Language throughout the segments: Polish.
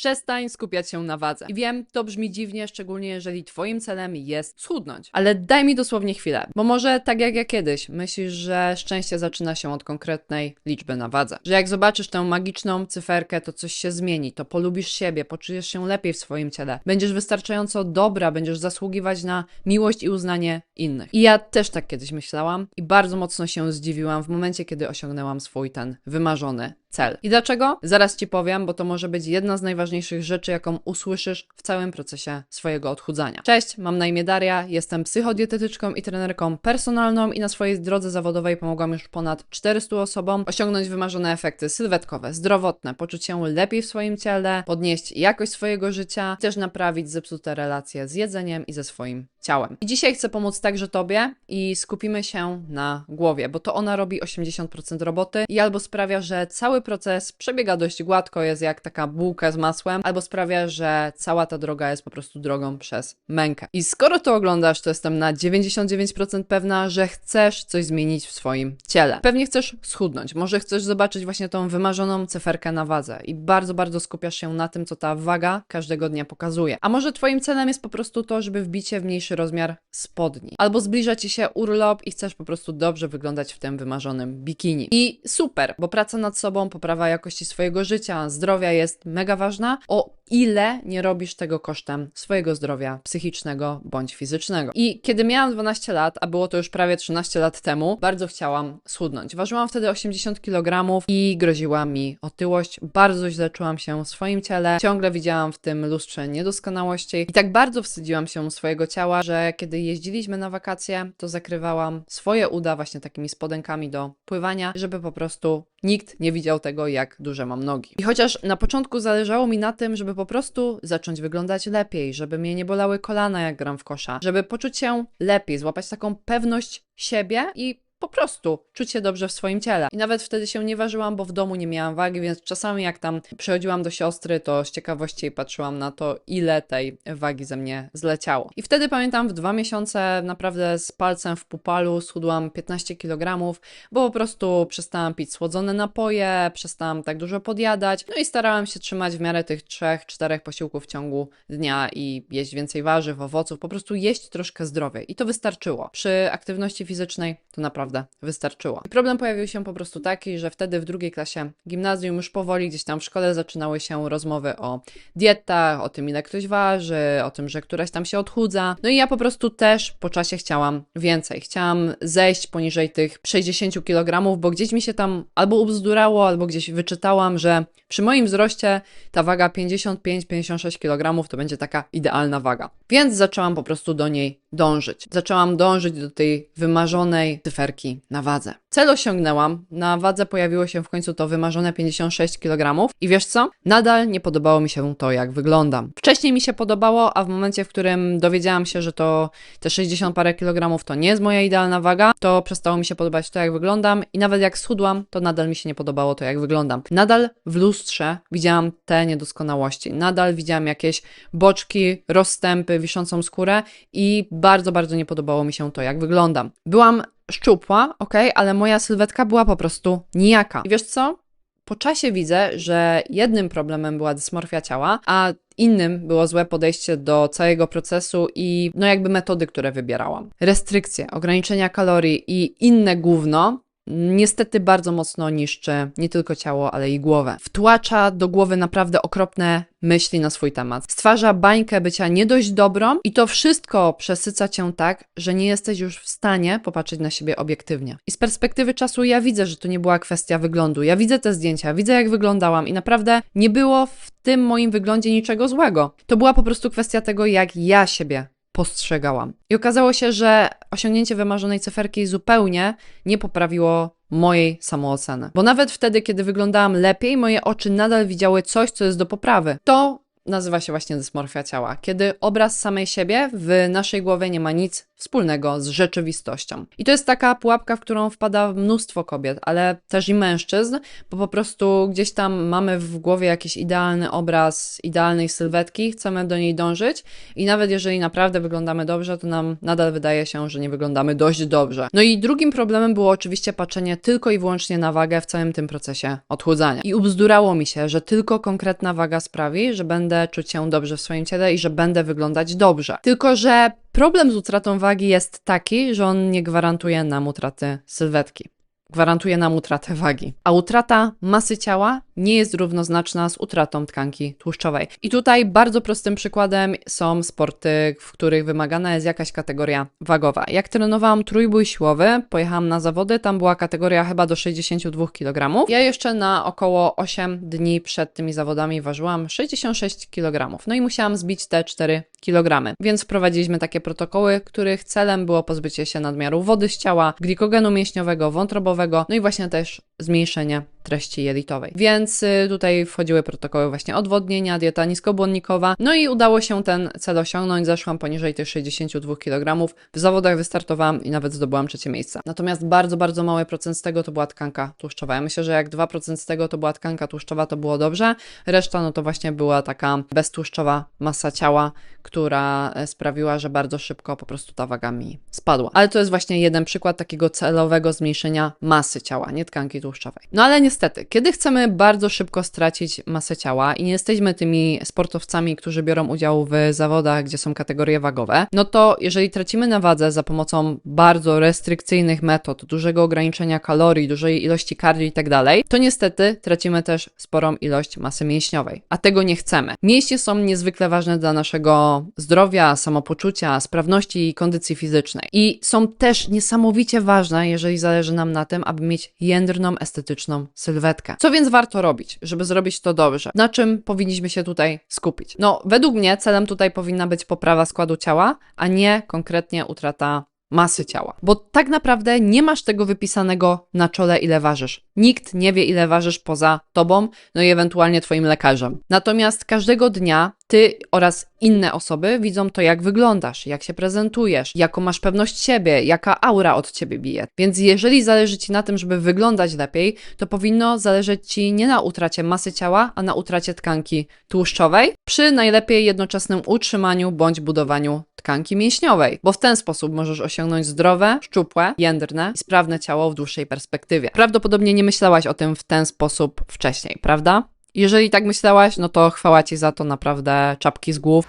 Przestań skupiać się na wadze. I wiem, to brzmi dziwnie, szczególnie jeżeli twoim celem jest schudnąć. Ale daj mi dosłownie chwilę, bo może tak jak ja kiedyś, myślisz, że szczęście zaczyna się od konkretnej liczby na wadze. Że jak zobaczysz tę magiczną cyferkę, to coś się zmieni, to polubisz siebie, poczujesz się lepiej w swoim ciele, będziesz wystarczająco dobra, będziesz zasługiwać na miłość i uznanie innych. I ja też tak kiedyś myślałam i bardzo mocno się zdziwiłam w momencie, kiedy osiągnęłam swój ten wymarzony cel. I dlaczego? Zaraz ci powiem, bo to może być jedna z najważniejszych rzeczy, jaką usłyszysz w całym procesie swojego odchudzania. Cześć, mam na imię Daria, jestem psychodietetyczką i trenerką personalną i na swojej drodze zawodowej pomogłam już ponad 400 osobom osiągnąć wymarzone efekty sylwetkowe, zdrowotne, poczuć się lepiej w swoim ciele, podnieść jakość swojego życia, też naprawić zepsute relacje z jedzeniem i ze swoim ciałem. I dzisiaj chcę pomóc także Tobie i skupimy się na głowie, bo to ona robi 80% roboty i albo sprawia, że cały proces przebiega dość gładko, jest jak taka bułka z masłem, albo sprawia, że cała ta droga jest po prostu drogą przez mękę. I skoro to oglądasz, to jestem na 99% pewna, że chcesz coś zmienić w swoim ciele. Pewnie chcesz schudnąć, może chcesz zobaczyć właśnie tą wymarzoną cyferkę na wadze i bardzo, bardzo skupiasz się na tym, co ta waga każdego dnia pokazuje. A może Twoim celem jest po prostu to, żeby wbić się w mniejszy rozmiar spodni. Albo zbliża Ci się urlop i chcesz po prostu dobrze wyglądać w tym wymarzonym bikini. I super, bo praca nad sobą, poprawa jakości swojego życia, zdrowia jest mega ważna, o ile nie robisz tego kosztem swojego zdrowia psychicznego bądź fizycznego. I kiedy miałam 12 lat, a było to już prawie 13 lat temu, bardzo chciałam schudnąć. Ważyłam wtedy 80 kg i groziła mi otyłość. Bardzo źle czułam się w swoim ciele. Ciągle widziałam w tym lustrze niedoskonałości i tak bardzo wstydziłam się swojego ciała, że kiedy jeździliśmy na wakacje, to zakrywałam swoje uda właśnie takimi spodenkami do pływania, żeby po prostu nikt nie widział tego, jak duże mam nogi. I chociaż na początku zależało mi na tym, żeby po prostu zacząć wyglądać lepiej, żeby mnie nie bolały kolana, jak gram w kosza, żeby poczuć się lepiej, złapać taką pewność siebie i po prostu czuć się dobrze w swoim ciele. I nawet wtedy się nie ważyłam, bo w domu nie miałam wagi, więc czasami jak tam przychodziłam do siostry, to z ciekawości patrzyłam na to, ile tej wagi ze mnie zleciało. I wtedy pamiętam, w dwa miesiące naprawdę z palcem w pupalu schudłam 15 kg, bo po prostu przestałam pić słodzone napoje, przestałam tak dużo podjadać, no i starałam się trzymać w miarę tych trzech, czterech posiłków w ciągu dnia i jeść więcej warzyw, owoców, po prostu jeść troszkę zdrowiej. I to wystarczyło. Przy aktywności fizycznej to naprawdę wystarczyło. I problem pojawił się po prostu taki, że wtedy w drugiej klasie gimnazjum już powoli gdzieś tam w szkole zaczynały się rozmowy o dietach, o tym ile ktoś waży, o tym, że któraś tam się odchudza. No i ja po prostu też po czasie chciałam więcej. Chciałam zejść poniżej tych 60 kg, bo gdzieś mi się tam albo ubzdurało, albo gdzieś wyczytałam, że przy moim wzroście ta waga 55-56 kg to będzie taka idealna waga. Więc zaczęłam po prostu do niej dążyć. Zaczęłam dążyć do tej wymarzonej cyferki na wadze. Cel osiągnęłam, na wadze pojawiło się w końcu to wymarzone 56 kg i wiesz co? Nadal nie podobało mi się to, jak wyglądam. Wcześniej mi się podobało, a w momencie, w którym dowiedziałam się, że to te 60 parę kilogramów to nie jest moja idealna waga, to przestało mi się podobać to, jak wyglądam i nawet jak schudłam, to nadal mi się nie podobało to, jak wyglądam. Nadal w lustrze widziałam te niedoskonałości, nadal widziałam jakieś boczki, rozstępy, wiszącą skórę i bardzo, bardzo nie podobało mi się to, jak wyglądam. Byłam szczupła, ok, ale moja sylwetka była po prostu nijaka. I wiesz co? Po czasie widzę, że jednym problemem była dysmorfia ciała, a innym było złe podejście do całego procesu i no jakby metody, które wybierałam. Restrykcje, ograniczenia kalorii i inne gówno niestety bardzo mocno niszczy nie tylko ciało, ale i głowę. Wtłacza do głowy naprawdę okropne myśli na swój temat. Stwarza bańkę bycia nie dość dobrą i to wszystko przesyca cię tak, że nie jesteś już w stanie popatrzeć na siebie obiektywnie. I z perspektywy czasu ja widzę, że to nie była kwestia wyglądu. Ja widzę te zdjęcia, widzę jak wyglądałam i naprawdę nie było w tym moim wyglądzie niczego złego. To była po prostu kwestia tego, jak ja siebie postrzegałam. I okazało się, że osiągnięcie wymarzonej cyferki zupełnie nie poprawiło mojej samooceny. Bo nawet wtedy, kiedy wyglądałam lepiej, moje oczy nadal widziały coś, co jest do poprawy. To nazywa się właśnie dysmorfia ciała, kiedy obraz samej siebie w naszej głowie nie ma nic wspólnego z rzeczywistością. I to jest taka pułapka, w którą wpada mnóstwo kobiet, ale też i mężczyzn, bo po prostu gdzieś tam mamy w głowie jakiś idealny obraz idealnej sylwetki, chcemy do niej dążyć i nawet jeżeli naprawdę wyglądamy dobrze, to nam nadal wydaje się, że nie wyglądamy dość dobrze. No i drugim problemem było oczywiście patrzenie tylko i wyłącznie na wagę w całym tym procesie odchudzania. I ubzdurało mi się, że tylko konkretna waga sprawi, że będę czuć się dobrze w swoim ciele i że będę wyglądać dobrze. Tylko, że problem z utratą wagi jest taki, że on nie gwarantuje nam utraty sylwetki. Gwarantuje nam utratę wagi. A utrata masy ciała nie jest równoznaczna z utratą tkanki tłuszczowej. I tutaj bardzo prostym przykładem są sporty, w których wymagana jest jakaś kategoria wagowa. Jak trenowałam trójbój siłowy, pojechałam na zawody, tam była kategoria chyba do 62 kg. Ja jeszcze na około 8 dni przed tymi zawodami ważyłam 66 kg. No i musiałam zbić te 4 kg. Więc wprowadziliśmy takie protokoły, których celem było pozbycie się nadmiaru wody z ciała, glikogenu mięśniowego, wątrobowego, no i właśnie też zmniejszenie treści jelitowej. Więc y, tutaj wchodziły protokoły właśnie odwodnienia, dieta niskobłonnikowa, no i udało się ten cel osiągnąć, zeszłam poniżej tych 62 kg, w zawodach wystartowałam i nawet zdobyłam trzecie miejsce. Natomiast bardzo, bardzo mały procent z tego to była tkanka tłuszczowa. Ja myślę, że jak 2% z tego to była tkanka tłuszczowa, to było dobrze, reszta no to właśnie była taka beztłuszczowa masa ciała, która e, sprawiła, że bardzo szybko po prostu ta waga mi spadła. Ale to jest właśnie jeden przykład takiego celowego zmniejszenia masy ciała, nie tkanki tłuszczowej. No ale niestety, kiedy chcemy bardzo szybko stracić masę ciała i nie jesteśmy tymi sportowcami, którzy biorą udział w zawodach, gdzie są kategorie wagowe, no to jeżeli tracimy na wadze za pomocą bardzo restrykcyjnych metod, dużego ograniczenia kalorii, dużej ilości cardio i tak dalej, to niestety tracimy też sporą ilość masy mięśniowej, a tego nie chcemy. Mięśnie są niezwykle ważne dla naszego zdrowia, samopoczucia, sprawności i kondycji fizycznej. I są też niesamowicie ważne, jeżeli zależy nam na tym, aby mieć jędrną, estetyczną sylwetkę. Co więc warto robić, żeby zrobić to dobrze? Na czym powinniśmy się tutaj skupić? No, według mnie celem tutaj powinna być poprawa składu ciała, a nie konkretnie utrata masy ciała. Bo tak naprawdę nie masz tego wypisanego na czole, ile ważysz. Nikt nie wie, ile ważysz poza tobą, no i ewentualnie twoim lekarzem. Natomiast każdego dnia ty oraz inne osoby widzą to, jak wyglądasz, jak się prezentujesz, jaką masz pewność siebie, jaka aura od ciebie bije. Więc jeżeli zależy ci na tym, żeby wyglądać lepiej, to powinno zależeć ci nie na utracie masy ciała, a na utracie tkanki tłuszczowej, przy najlepiej jednoczesnym utrzymaniu bądź budowaniu tkanki mięśniowej, bo w ten sposób możesz osiągnąć zdrowe, szczupłe, jędrne i sprawne ciało w dłuższej perspektywie. Prawdopodobnie nie myślałaś o tym w ten sposób wcześniej, prawda? Jeżeli tak myślałaś, no to chwała Ci za to naprawdę czapki z głów.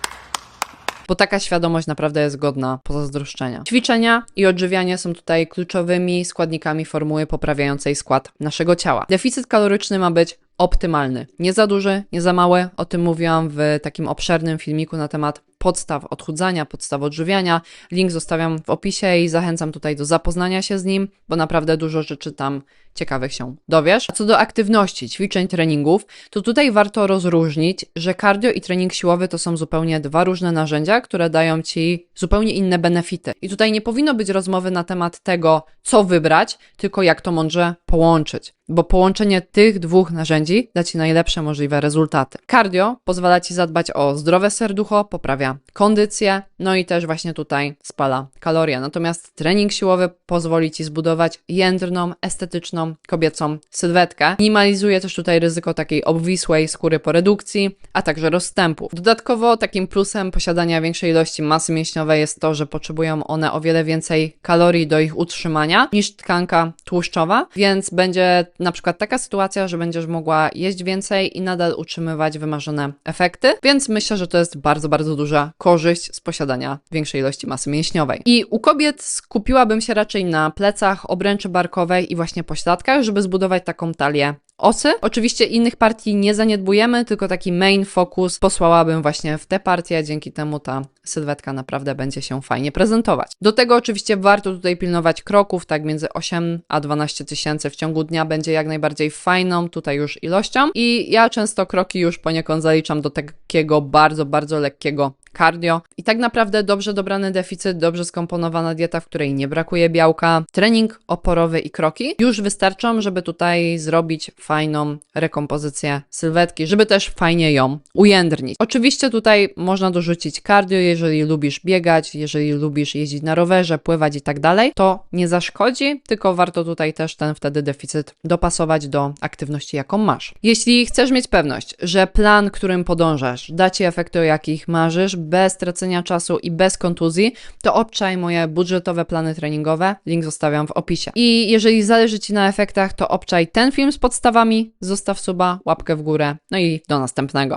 Bo taka świadomość naprawdę jest godna pozazdroszczenia. Ćwiczenia i odżywianie są tutaj kluczowymi składnikami formuły poprawiającej skład naszego ciała. Deficyt kaloryczny ma być optymalny. Nie za duży, nie za mały. O tym mówiłam w takim obszernym filmiku na temat podstaw odchudzania, podstaw odżywiania. Link zostawiam w opisie i zachęcam tutaj do zapoznania się z nim, bo naprawdę dużo rzeczy tam ciekawych się dowiesz. A co do aktywności, ćwiczeń, treningów, to tutaj warto rozróżnić, że cardio i trening siłowy to są zupełnie dwa różne narzędzia, które dają ci zupełnie inne benefity. I tutaj nie powinno być rozmowy na temat tego, co wybrać, tylko jak to mądrze połączyć. Bo połączenie tych dwóch narzędzi da ci najlepsze możliwe rezultaty. Cardio pozwala ci zadbać o zdrowe serducho, poprawia kondycję, no i też właśnie tutaj spala kalorie. Natomiast trening siłowy pozwoli ci zbudować jędrną, estetyczną, kobiecą sylwetkę. Minimalizuje też tutaj ryzyko takiej obwisłej skóry po redukcji, a także rozstępów. Dodatkowo takim plusem posiadania większej ilości masy mięśniowej jest to, że potrzebują one o wiele więcej kalorii do ich utrzymania niż tkanka tłuszczowa, więc będzie na przykład taka sytuacja, że będziesz mogła jeść więcej i nadal utrzymywać wymarzone efekty, więc myślę, że to jest bardzo, bardzo duża korzyść z posiadania większej ilości masy mięśniowej. I u kobiet skupiłabym się raczej na plecach, obręczy barkowej i właśnie pośladkach, żeby zbudować taką talię osy. Oczywiście innych partii nie zaniedbujemy, tylko taki main focus posłałabym właśnie w te partie, dzięki temu ta sylwetka naprawdę będzie się fajnie prezentować. Do tego oczywiście warto tutaj pilnować kroków, tak między 8 a 12 tysięcy w ciągu dnia będzie jak najbardziej fajną tutaj już ilością i ja często kroki już poniekąd zaliczam do takiego bardzo, bardzo lekkiego cardio i tak naprawdę dobrze dobrany deficyt, dobrze skomponowana dieta, w której nie brakuje białka, trening oporowy i kroki już wystarczą, żeby tutaj zrobić fajną rekompozycję sylwetki, żeby też fajnie ją ujędrnić. Oczywiście tutaj można dorzucić cardio, jeżeli lubisz biegać, jeżeli lubisz jeździć na rowerze, pływać i tak dalej, to nie zaszkodzi, tylko warto tutaj też ten wtedy deficyt dopasować do aktywności, jaką masz. Jeśli chcesz mieć pewność, że plan, którym podążasz, da Ci efekty, o jakich marzysz, bez tracenia czasu i bez kontuzji, to obczaj moje budżetowe plany treningowe. Link zostawiam w opisie. I jeżeli zależy Ci na efektach, to obczaj ten film z zostaw suba, łapkę w górę, no i do następnego.